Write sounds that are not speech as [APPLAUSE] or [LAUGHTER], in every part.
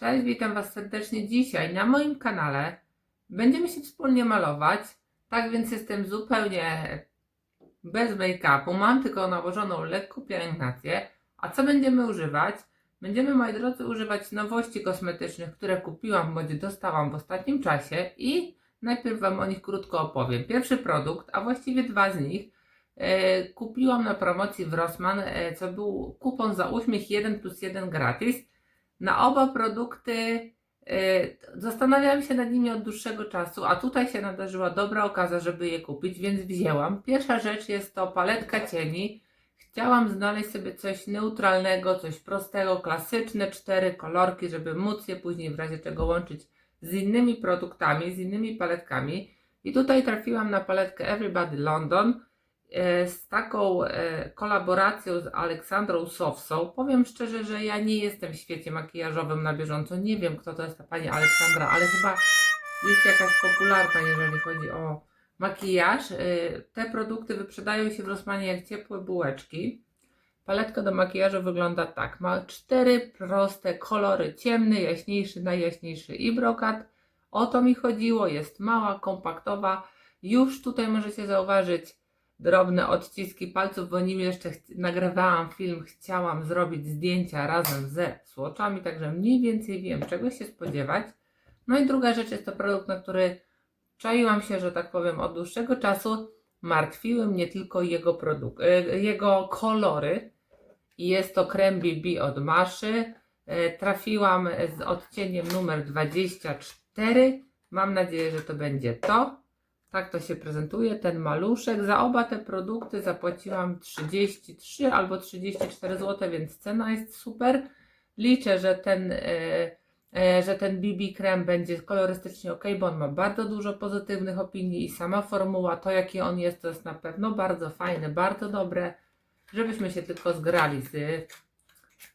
Cześć, witam Was serdecznie dzisiaj na moim kanale. Będziemy się wspólnie malować, tak więc jestem zupełnie bez make-upu. Mam tylko nałożoną lekką pielęgnację. A co będziemy używać? Będziemy, moi drodzy, używać nowości kosmetycznych, które kupiłam bądź dostałam w ostatnim czasie i najpierw Wam o nich krótko opowiem. Pierwszy produkt, a właściwie dwa z nich, e, kupiłam na promocji w Rossmann, e, co był kupon za uśmiech 1 plus 1 gratis. Na oba produkty y, zastanawiałam się nad nimi od dłuższego czasu, a tutaj się nadarzyła dobra okazja, żeby je kupić, więc wzięłam. Pierwsza rzecz jest to paletka cieni. Chciałam znaleźć sobie coś neutralnego, coś prostego, klasyczne, cztery kolorki, żeby móc je później w razie czego łączyć z innymi produktami, z innymi paletkami. I tutaj trafiłam na paletkę Everybody London z taką e, kolaboracją z Aleksandrą Sowsą. Powiem szczerze, że ja nie jestem w świecie makijażowym na bieżąco. Nie wiem, kto to jest ta pani Aleksandra, ale chyba jest jakaś popularna, jeżeli chodzi o makijaż. E, Te produkty wyprzedają się w Rosmanie jak ciepłe bułeczki. Paletka do makijażu wygląda tak. Ma cztery proste kolory. Ciemny, jaśniejszy, najjaśniejszy i brokat. O to mi chodziło. Jest mała, kompaktowa. Już tutaj możecie zauważyć drobne odciski palców, bo nim jeszcze nagrywałam film, chciałam zrobić zdjęcia razem ze słoczami, także mniej więcej wiem, czego się spodziewać. No i druga rzecz jest to produkt, na który czaiłam się, że tak powiem, od dłuższego czasu. Martwiły mnie tylko jego, produk- e, jego kolory. Jest to krem BB od Maszy. E, Trafiłam z odcieniem numer 24. Mam nadzieję, że to będzie to. Tak to się prezentuje, ten maluszek. Za oba te produkty zapłaciłam 33 albo 34 zł, więc cena jest super. Liczę, że ten, e, e, że ten BB krem będzie kolorystycznie ok, bo on ma bardzo dużo pozytywnych opinii i sama formuła, to jaki on jest, to jest na pewno bardzo fajne, bardzo dobre, żebyśmy się tylko zgrali z,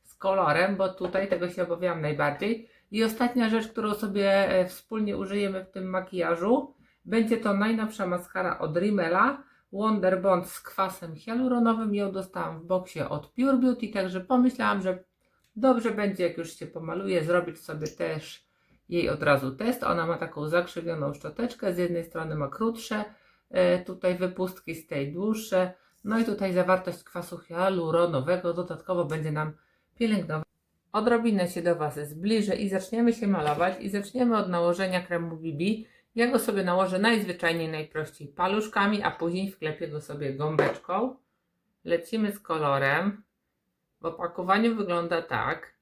z kolorem, bo tutaj tego się obawiam najbardziej. I ostatnia rzecz, którą sobie e, wspólnie użyjemy w tym makijażu, będzie to najnowsza maskara od Rimmela Wonder Bond z kwasem hialuronowym. Ją dostałam w boksie od Pure Beauty, także pomyślałam, że dobrze będzie, jak już się pomaluje, zrobić sobie też jej od razu test. Ona ma taką zakrzywioną szczoteczkę, z jednej strony ma krótsze e, tutaj wypustki, z tej dłuższe. No i tutaj zawartość kwasu hialuronowego dodatkowo będzie nam pielęgnować. Odrobinę się do Was zbliżę i zaczniemy się malować i zaczniemy od nałożenia kremu BB. Ja go sobie nałożę najzwyczajniej, najprościej paluszkami, a później wklepię go sobie gąbeczką. Lecimy z kolorem. W opakowaniu wygląda tak.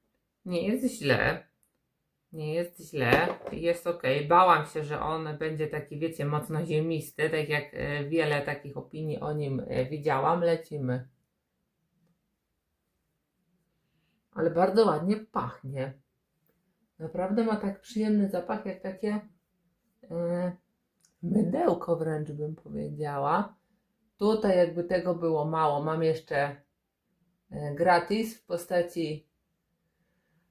Nie jest źle. Nie jest źle. Jest ok. Bałam się, że on będzie taki, wiecie, mocno ziemisty, tak jak e, wiele takich opinii o nim e, widziałam. Lecimy. Ale bardzo ładnie pachnie. Naprawdę ma tak przyjemny zapach, jak takie mydełko wręcz bym powiedziała. Tutaj jakby tego było mało. Mam jeszcze e, gratis w postaci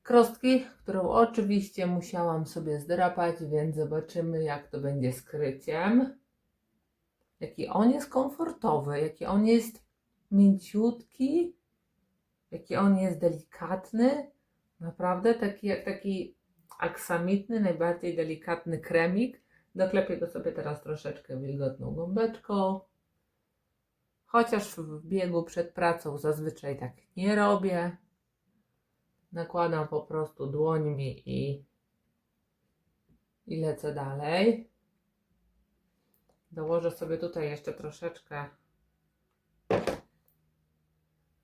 krostki, którą oczywiście musiałam sobie zdrapać, więc zobaczymy jak to będzie z kryciem. Jaki on jest komfortowy, jaki on jest mięciutki, jaki on jest delikatny. Naprawdę taki, taki aksamitny, najbardziej delikatny kremik. Doklepię go sobie teraz troszeczkę wilgotną gąbeczką. Chociaż w biegu przed pracą zazwyczaj tak nie robię. Nakładam po prostu dłońmi i, i lecę dalej. Dołożę sobie tutaj jeszcze troszeczkę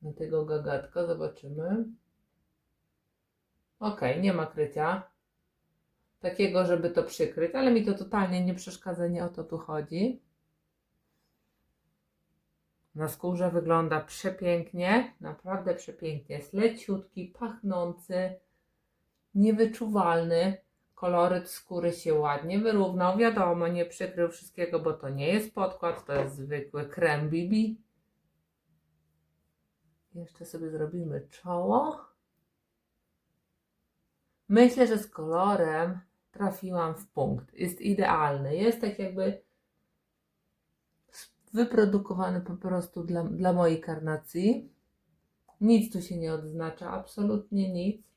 na tego gagatka. Zobaczymy. Ok, nie ma krycia. Takiego, żeby to przykryć, ale mi to totalnie nie przeszkadza, nie o to tu chodzi. Na skórze wygląda przepięknie, naprawdę przepięknie. Jest leciutki, pachnący, niewyczuwalny. Koloryt skóry się ładnie wyrównał. Wiadomo, nie przykrył wszystkiego, bo to nie jest podkład, to jest zwykły krem BB. Jeszcze sobie zrobimy czoło. Myślę, że z kolorem trafiłam w punkt. Jest idealny. Jest tak jakby wyprodukowany po prostu dla, dla mojej karnacji. Nic tu się nie odznacza, absolutnie nic.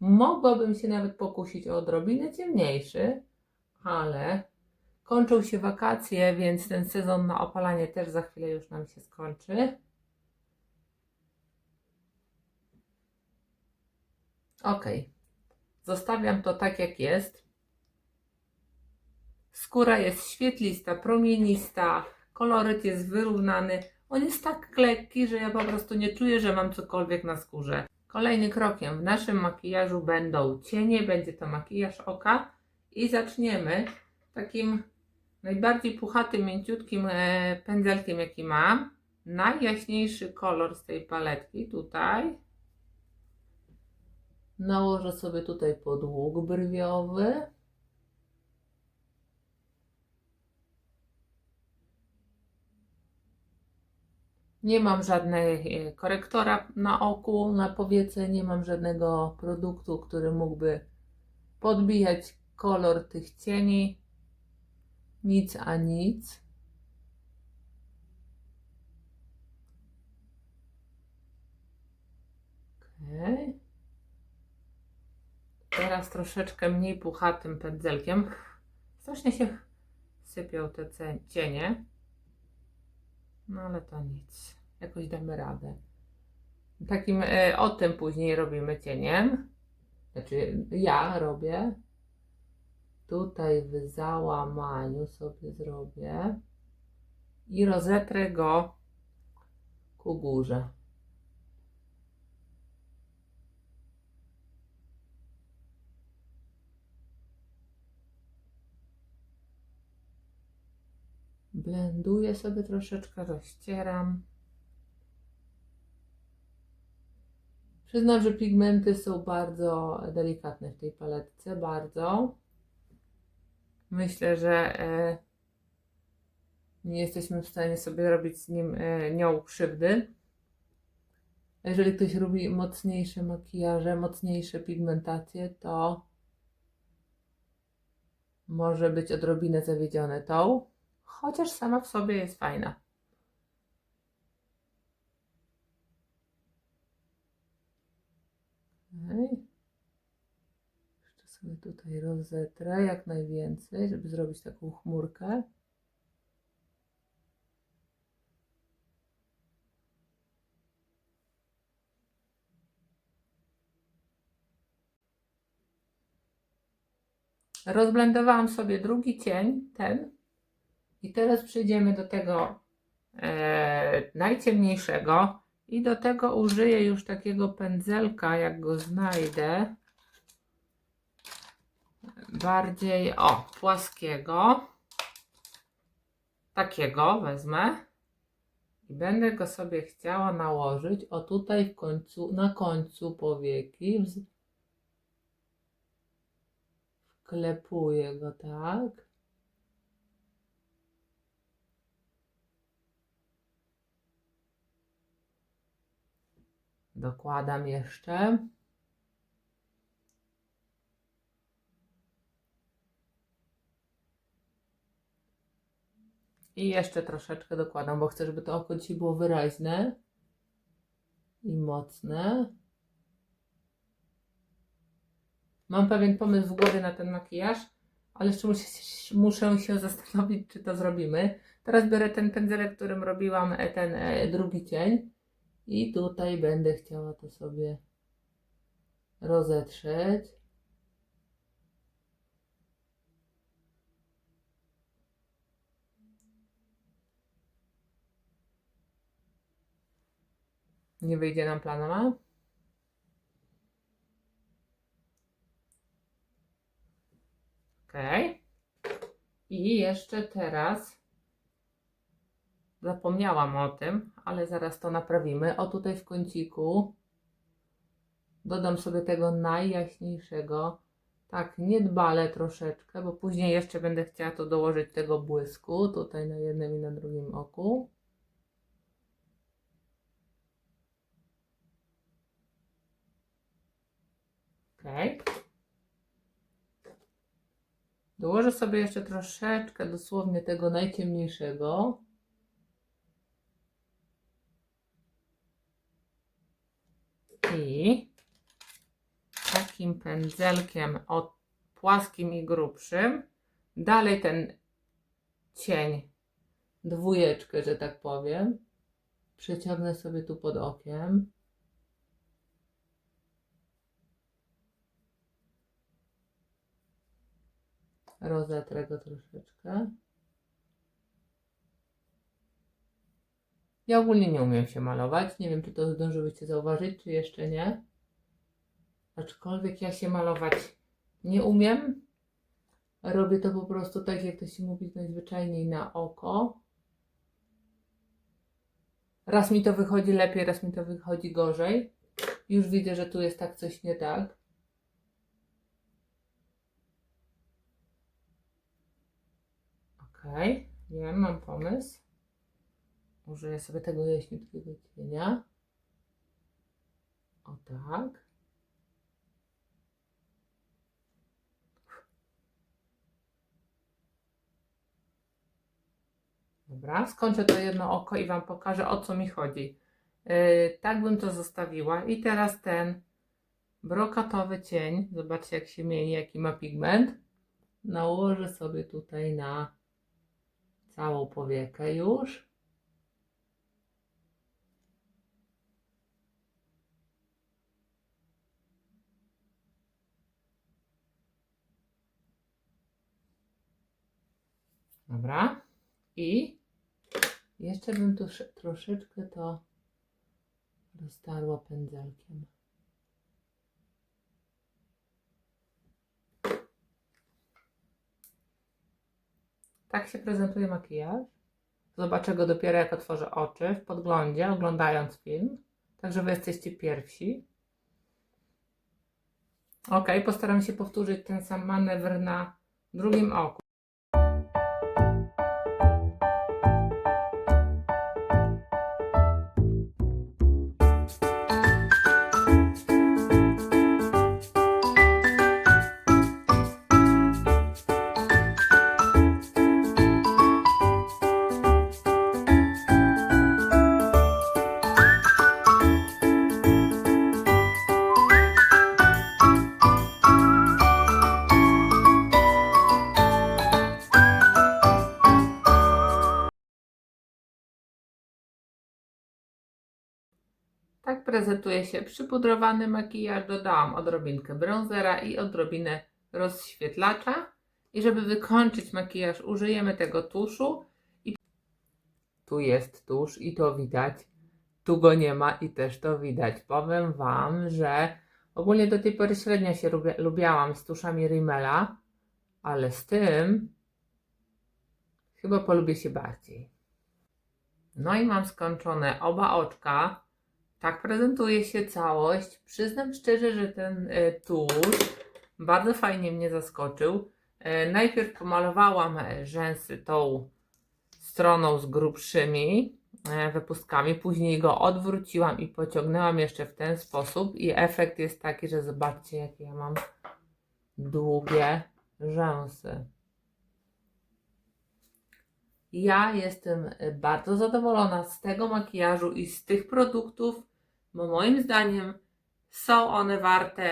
Mogłabym się nawet pokusić o odrobinę ciemniejszy, ale kończą się wakacje, więc ten sezon na opalanie też za chwilę już nam się skończy. Ok, zostawiam to tak jak jest. Skóra jest świetlista, promienista, koloryt jest wyrównany. On jest tak lekki, że ja po prostu nie czuję, że mam cokolwiek na skórze. Kolejnym krokiem w naszym makijażu będą cienie, będzie to makijaż oka i zaczniemy takim najbardziej puchatym, mięciutkim e, pędzelkiem, jaki mam. Najjaśniejszy kolor z tej paletki tutaj. Nałożę sobie tutaj podłóg brwiowy. Nie mam żadnej e, korektora na oku, na powiece, nie mam żadnego produktu, który mógłby podbijać kolor tych cieni. Nic a nic. Okay. Teraz troszeczkę mniej puchatym pędzelkiem. Strasznie się sypią te cienie. No ale to nic. Jakoś damy radę. Takim e, o tym później robimy cieniem. Znaczy ja robię. Tutaj w załamaniu sobie zrobię. I rozetrę go ku górze. Blenduję sobie troszeczkę, rozcieram. Przyznam, że pigmenty są bardzo delikatne w tej paletce, bardzo. Myślę, że e, nie jesteśmy w stanie sobie robić z nim e, nią krzywdy. Jeżeli ktoś robi mocniejsze makijaże, mocniejsze pigmentacje, to może być odrobinę zawiedzione tą, chociaż sama w sobie jest fajna. Okej. Jeszcze sobie tutaj rozetrę jak najwięcej, żeby zrobić taką chmurkę. Rozblendowałam sobie drugi cień, ten. I teraz przejdziemy do tego e, najciemniejszego. I do tego użyję już takiego pędzelka, jak go znajdę. Bardziej, o, płaskiego. Takiego wezmę. I będę go sobie chciała nałożyć, o tutaj w końcu, na końcu powieki. Wklepuję go tak. Dokładam jeszcze. I jeszcze troszeczkę dokładam, bo chcę, żeby to oko dzisiaj było wyraźne i mocne. Mam pewien pomysł w głowie na ten makijaż, ale jeszcze muszę, muszę się [LAUGHS] zastanowić, czy to zrobimy. Teraz biorę ten pędzelek, którym robiłam e, ten e, drugi cień. I tutaj będę chciała to sobie rozetrzeć. Nie wyjdzie nam planoma. Ok. I jeszcze teraz Zapomniałam o tym, ale zaraz to naprawimy. O tutaj w kąciku dodam sobie tego najjaśniejszego. Tak, niedbale troszeczkę, bo później jeszcze będę chciała to dołożyć tego błysku. Tutaj na jednym i na drugim oku. Ok. Dołożę sobie jeszcze troszeczkę dosłownie tego najciemniejszego. I takim pędzelkiem o płaskim i grubszym. Dalej ten cień, dwójeczkę, że tak powiem. Przeciągnę sobie tu pod okiem. Rozetrę go troszeczkę. Ja ogólnie nie umiem się malować. Nie wiem, czy to zdążyłyście zauważyć, czy jeszcze nie. Aczkolwiek ja się malować nie umiem. Robię to po prostu tak, jak to się mówi najzwyczajniej na oko. Raz mi to wychodzi lepiej, raz mi to wychodzi gorzej. Już widzę, że tu jest tak coś nie tak. Okej, wiem, mam pomysł. Użyję sobie tego jaśniutkiego cienia. O tak. Dobra, skończę to jedno oko i Wam pokażę o co mi chodzi. Yy, tak bym to zostawiła. I teraz ten brokatowy cień, zobaczcie jak się mieni, jaki ma pigment. Nałożę sobie tutaj na całą powiekę już. Dobra. I jeszcze bym tu sz- troszeczkę to roztarła pędzelkiem. Tak się prezentuje makijaż. Zobaczę go dopiero jak otworzę oczy w podglądzie, oglądając film. Także wy jesteście pierwsi. Ok, postaram się powtórzyć ten sam manewr na drugim oku. Prezentuje się przypudrowany makijaż. Dodałam odrobinkę bronzera i odrobinę rozświetlacza. I żeby wykończyć makijaż, użyjemy tego tuszu. I tu jest tusz i to widać. Tu go nie ma i też to widać. Powiem Wam, że ogólnie do tej pory średnio się lubi- lubiałam z tuszami Rimmela, ale z tym chyba polubię się bardziej. No i mam skończone oba oczka. Tak prezentuje się całość. Przyznam szczerze, że ten e, tusz bardzo fajnie mnie zaskoczył. E, najpierw pomalowałam rzęsy tą stroną z grubszymi e, wypustkami, później go odwróciłam i pociągnęłam jeszcze w ten sposób i efekt jest taki, że zobaczcie jakie ja mam długie rzęsy. Ja jestem bardzo zadowolona z tego makijażu i z tych produktów, bo moim zdaniem są one warte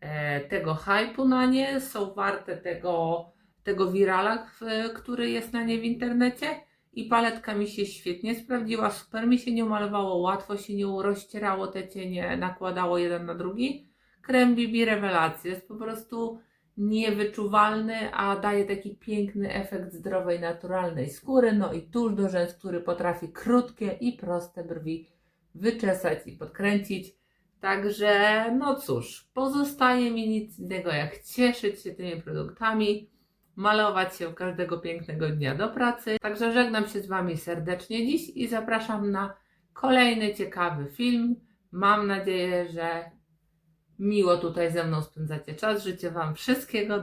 e, tego hypu na nie, są warte tego, tego wirala, w- który jest na nie w internecie. I paletka mi się świetnie sprawdziła, super mi się nie malowało, łatwo się nie rozcierało te cienie, nakładało jeden na drugi. Krem BB rewelacja, jest po prostu niewyczuwalny, a daje taki piękny efekt zdrowej, naturalnej skóry. No i tuż do rzęs, który potrafi krótkie i proste brwi wyczesać i podkręcić. Także, no cóż, pozostaje mi nic innego jak cieszyć się tymi produktami, malować się każdego pięknego dnia do pracy. Także żegnam się z Wami serdecznie dziś i zapraszam na kolejny ciekawy film. Mam nadzieję, że miło tutaj ze mną spędzacie czas. Życzę Wam wszystkiego